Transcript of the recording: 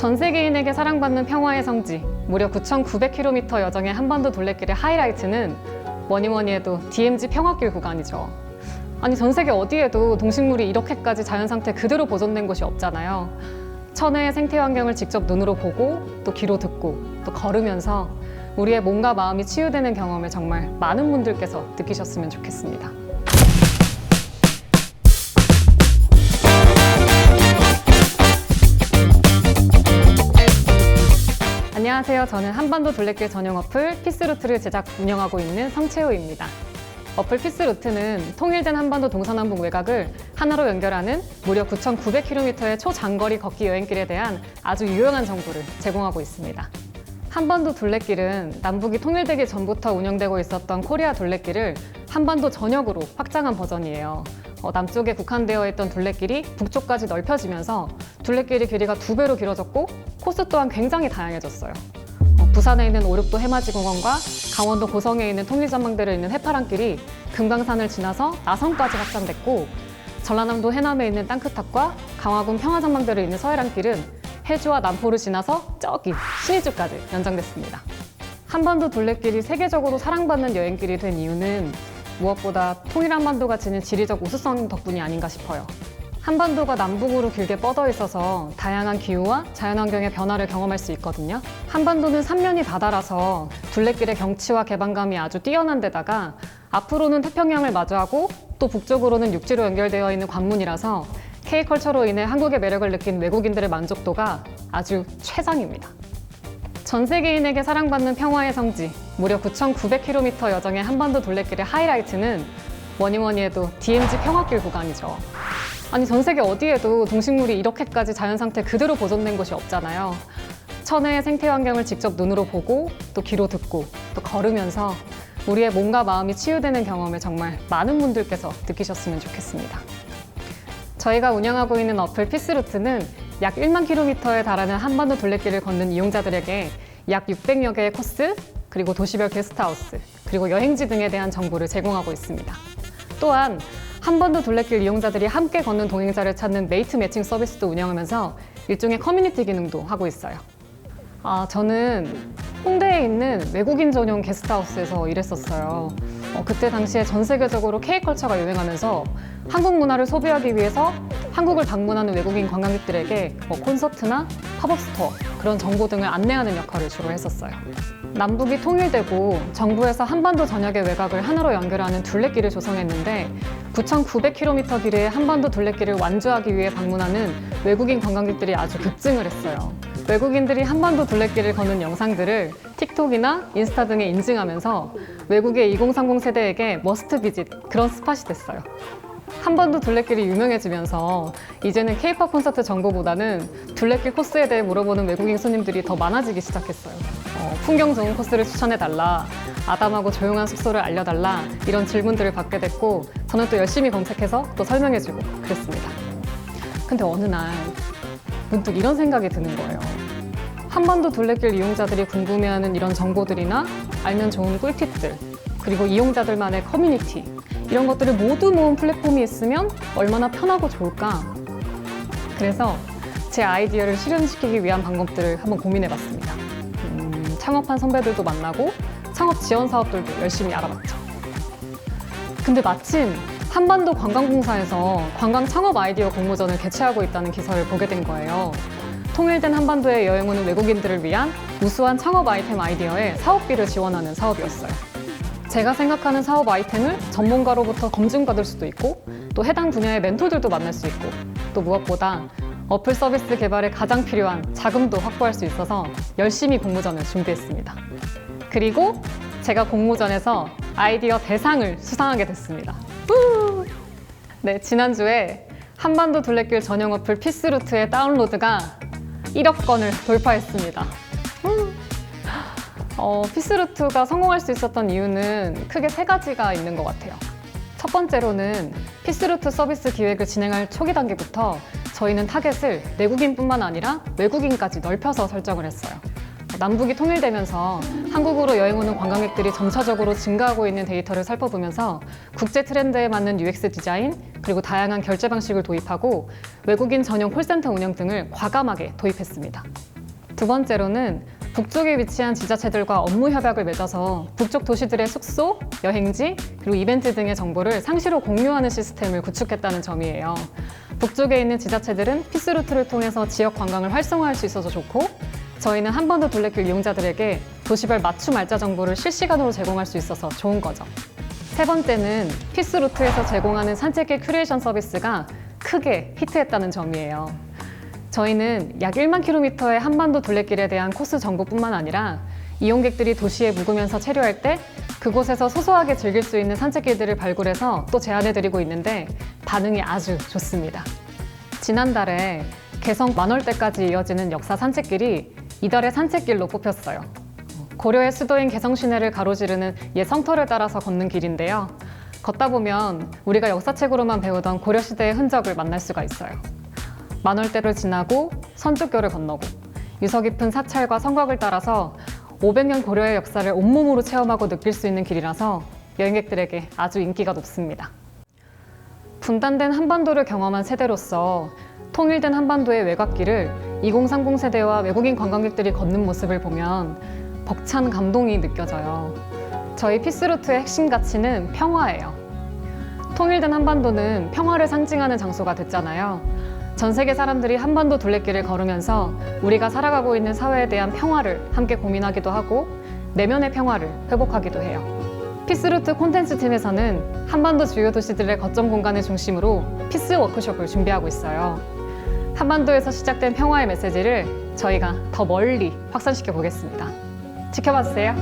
전 세계인에게 사랑받는 평화의 성지, 무려 9,900km 여정의 한반도 둘레길의 하이라이트는 뭐니 뭐니 해도 DMZ 평화길 구간이죠. 아니 전 세계 어디에도 동식물이 이렇게까지 자연 상태 그대로 보존된 곳이 없잖아요. 천혜의 생태 환경을 직접 눈으로 보고 또 귀로 듣고 또 걸으면서 우리의 몸과 마음이 치유되는 경험을 정말 많은 분들께서 느끼셨으면 좋겠습니다. 안녕하세요. 저는 한반도 둘레길 전용 어플 피스루트를 제작 운영하고 있는 성채우입니다. 어플 피스루트는 통일된 한반도 동서남북 외곽을 하나로 연결하는 무려 9,900km의 초장거리 걷기 여행길에 대한 아주 유용한 정보를 제공하고 있습니다. 한반도 둘레길은 남북이 통일되기 전부터 운영되고 있었던 코리아 둘레길을 한반도 전역으로 확장한 버전이에요. 어, 남쪽에 국한되어 있던 둘레길이 북쪽까지 넓혀지면서 둘레길의 길이가 두 배로 길어졌고 코스 또한 굉장히 다양해졌어요. 어, 부산에 있는 오륙도 해맞이공원과 강원도 고성에 있는 통일전망대를 잇는 해파랑길이 금강산을 지나서 나성까지 확장됐고 전라남도 해남에 있는 땅끝탑과 강화군 평화전망대를 잇는 서해랑길은 해주와 남포를 지나서 저기 신의주까지 연장됐습니다. 한반도 둘레길이 세계적으로 사랑받는 여행길이 된 이유는 무엇보다 통일 한반도가 지닌 지리적 우수성 덕분이 아닌가 싶어요. 한반도가 남북으로 길게 뻗어 있어서 다양한 기후와 자연환경의 변화를 경험할 수 있거든요. 한반도는 삼면이 바다라서 둘레길의 경치와 개방감이 아주 뛰어난 데다가 앞으로는 태평양을 마주하고 또 북쪽으로는 육지로 연결되어 있는 관문이라서 K컬처로 인해 한국의 매력을 느낀 외국인들의 만족도가 아주 최상입니다. 전 세계인에게 사랑받는 평화의 성지, 무려 9,900km 여정의 한반도 둘레길의 하이라이트는 뭐니 뭐니 해도 DMZ 평화길 구간이죠. 아니 전 세계 어디에도 동식물이 이렇게까지 자연 상태 그대로 보존된 곳이 없잖아요. 천혜의 생태 환경을 직접 눈으로 보고 또 귀로 듣고 또 걸으면서 우리의 몸과 마음이 치유되는 경험을 정말 많은 분들께서 느끼셨으면 좋겠습니다. 저희가 운영하고 있는 어플 피스루트는 약 1만 킬로미터에 달하는 한반도 둘레길을 걷는 이용자들에게 약 600여 개의 코스, 그리고 도시별 게스트하우스, 그리고 여행지 등에 대한 정보를 제공하고 있습니다. 또한 한반도 둘레길 이용자들이 함께 걷는 동행자를 찾는 메이트 매칭 서비스도 운영하면서 일종의 커뮤니티 기능도 하고 있어요. 아, 저는 홍대에 있는 외국인 전용 게스트하우스에서 일했었어요. 어, 그때 당시에 전 세계적으로 K컬처가 유행하면서 한국 문화를 소비하기 위해서 한국을 방문하는 외국인 관광객들에게 뭐 콘서트나 팝업 스토어 그런 정보 등을 안내하는 역할을 주로 했었어요. 남북이 통일되고 정부에서 한반도 전역의 외곽을 하나로 연결하는 둘레길을 조성했는데 9,900km 길이의 한반도 둘레길을 완주하기 위해 방문하는 외국인 관광객들이 아주 급증을 했어요. 외국인들이 한반도 둘레길을 걷는 영상들을 틱톡이나 인스타 등에 인증하면서 외국의 2030 세대에게 머스트 비짓 그런 스팟이 됐어요. 한반도 둘레길이 유명해지면서 이제는 케이팝 콘서트 정보보다는 둘레길 코스에 대해 물어보는 외국인 손님들이 더 많아지기 시작했어요. 어, 풍경 좋은 코스를 추천해달라, 아담하고 조용한 숙소를 알려달라 이런 질문들을 받게 됐고 저는 또 열심히 검색해서 또 설명해주고 그랬습니다. 근데 어느 날 문득 이런 생각이 드는 거예요. 한반도 둘레길 이용자들이 궁금해하는 이런 정보들이나 알면 좋은 꿀팁들, 그리고 이용자들만의 커뮤니티, 이런 것들을 모두 모은 플랫폼이 있으면 얼마나 편하고 좋을까? 그래서 제 아이디어를 실현시키기 위한 방법들을 한번 고민해 봤습니다. 음, 창업한 선배들도 만나고 창업 지원 사업들도 열심히 알아봤죠. 근데 마침 한반도 관광공사에서 관광 창업 아이디어 공모전을 개최하고 있다는 기사를 보게 된 거예요. 통일된 한반도에 여행 오는 외국인들을 위한 우수한 창업 아이템 아이디어에 사업비를 지원하는 사업이었어요. 제가 생각하는 사업 아이템을 전문가로부터 검증받을 수도 있고 또 해당 분야의 멘토들도 만날 수 있고 또 무엇보다 어플 서비스 개발에 가장 필요한 자금도 확보할 수 있어서 열심히 공모전을 준비했습니다. 그리고 제가 공모전에서 아이디어 대상을 수상하게 됐습니다. 후! 네, 지난주에 한반도 둘레길 전용 어플 피스루트의 다운로드가 1억 건을 돌파했습니다. 후! 어, 피스루트가 성공할 수 있었던 이유는 크게 세 가지가 있는 것 같아요. 첫 번째로는 피스루트 서비스 기획을 진행할 초기 단계부터 저희는 타겟을 내국인뿐만 아니라 외국인까지 넓혀서 설정을 했어요. 남북이 통일되면서 한국으로 여행 오는 관광객들이 점차적으로 증가하고 있는 데이터를 살펴보면서 국제 트렌드에 맞는 UX 디자인, 그리고 다양한 결제 방식을 도입하고 외국인 전용 콜센터 운영 등을 과감하게 도입했습니다. 두 번째로는 북쪽에 위치한 지자체들과 업무 협약을 맺어서 북쪽 도시들의 숙소, 여행지, 그리고 이벤트 등의 정보를 상시로 공유하는 시스템을 구축했다는 점이에요. 북쪽에 있는 지자체들은 피스루트를 통해서 지역 관광을 활성화할 수 있어서 좋고 저희는 한 번 더 둘레길 이용자들에게 도시별 맞춤 알짜 정보를 실시간으로 제공할 수 있어서 좋은 거죠. 세 번째는 피스루트에서 제공하는 산책길 큐레이션 서비스가 크게 히트했다는 점이에요. 저희는 약 1만 킬로미터의 한반도 둘레길에 대한 코스 정보뿐만 아니라 이용객들이 도시에 묵으면서 체류할 때 그곳에서 소소하게 즐길 수 있는 산책길들을 발굴해서 또 제안해드리고 있는데 반응이 아주 좋습니다. 지난달에 개성 만월대까지 이어지는 역사 산책길이 이달의 산책길로 뽑혔어요. 고려의 수도인 개성 시내를 가로지르는 옛 성터를 따라서 걷는 길인데요. 걷다 보면 우리가 역사책으로만 배우던 고려 시대의 흔적을 만날 수가 있어요. 만월대를 지나고 선조교를 건너고 유서 깊은 사찰과 성곽을 따라서 500년 고려의 역사를 온몸으로 체험하고 느낄 수 있는 길이라서 여행객들에게 아주 인기가 높습니다. 분단된 한반도를 경험한 세대로서 통일된 한반도의 외곽길을 2030 세대와 외국인 관광객들이 걷는 모습을 보면 벅찬 감동이 느껴져요. 저희 피스루트의 핵심 가치는 평화예요. 통일된 한반도는 평화를 상징하는 장소가 됐잖아요. 전 세계 사람들이 한반도 둘레길을 걸으면서 우리가 살아가고 있는 사회에 대한 평화를 함께 고민하기도 하고 내면의 평화를 회복하기도 해요. 피스루트 콘텐츠 팀에서는 한반도 주요 도시들의 거점 공간을 중심으로 피스 워크숍을 준비하고 있어요. 한반도에서 시작된 평화의 메시지를 저희가 더 멀리 확산시켜 보겠습니다. 지켜봐 주세요.